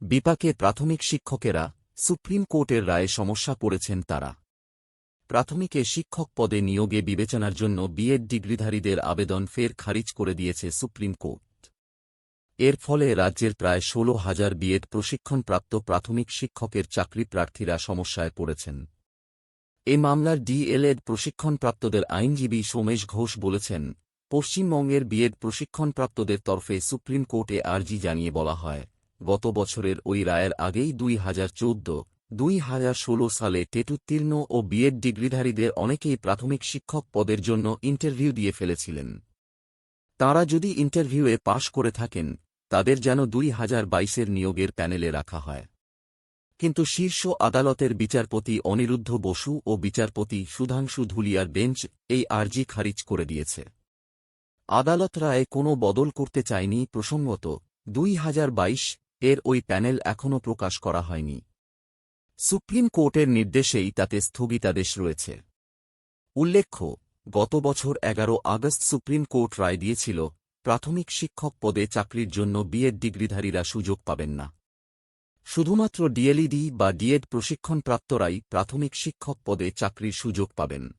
বিপাকে প্রাথমিক শিক্ষকেরা সুপ্রিম কোর্টের রায়ে সমস্যা পড়েছেন তারা। প্রাথমিকে শিক্ষক পদে নিয়োগে বিবেচনার জন্য বিএড ডিগ্রিধারীদের আবেদন ফের খারিজ করে দিয়েছে সুপ্রিম কোর্ট। এর ফলে রাজ্যের প্রায় ষোলো হাজার বিএড প্রশিক্ষণপ্রাপ্ত প্রাথমিক শিক্ষকের চাকরি প্রার্থীরা সমস্যায় পড়েছেন। এ মামলার ডিএলএড প্রশিক্ষণপ্রাপ্তদের আইনজীবী সোমেশ ঘোষ বলেছেন, পশ্চিমবঙ্গের বিএড প্রশিক্ষণপ্রাপ্তদের তরফে সুপ্রিম কোর্টে আর্জি জানিয়ে বলা হয়। গত বছরের ওই রায়ের আগেই দুই হাজার চৌদ্দ, দুই হাজার ষোলো সালে টেটুত্তীর্ণ ও বিএড ডিগ্রিধারীদের অনেকেই প্রাথমিক শিক্ষক পদের জন্য ইন্টারভিউ দিয়ে ফেলেছিলেন। তাঁরা যদি ইন্টারভিউয়ে পাশ করে থাকেন, তাদের যেন দুই হাজার বাইশের নিয়োগের প্যানেলে রাখা হয়। কিন্তু শীর্ষ আদালতের বিচারপতি অনিরুদ্ধ বসু ও বিচারপতি সুধাংশু ধুলিয়ার বেঞ্চ এই আর্জি খারিজ করে দিয়েছে। আদালত রায়ে কোনো বদল করতে চায়নি প্রসঙ্গত, দুই হাজার বাইশ এর ওই প্যানেল এখনও প্রকাশ করা হয়নি। সুপ্রিম কোর্টের নির্দেশেই তাতে স্থগিতাদেশ রয়েছে। উল্লেখ্য, গত বছর এগারো আগস্ট সুপ্রিম কোর্ট রায় দিয়েছিল, প্রাথমিক শিক্ষক পদে চাকরির জন্য বিএড ডিগ্রিধারীরা সুযোগ পাবেন না। শুধুমাত্র ডিএলইডি বা ডিএড প্রশিক্ষণপ্রাপ্তরাই প্রাথমিক শিক্ষক পদে চাকরির সুযোগ পাবেন।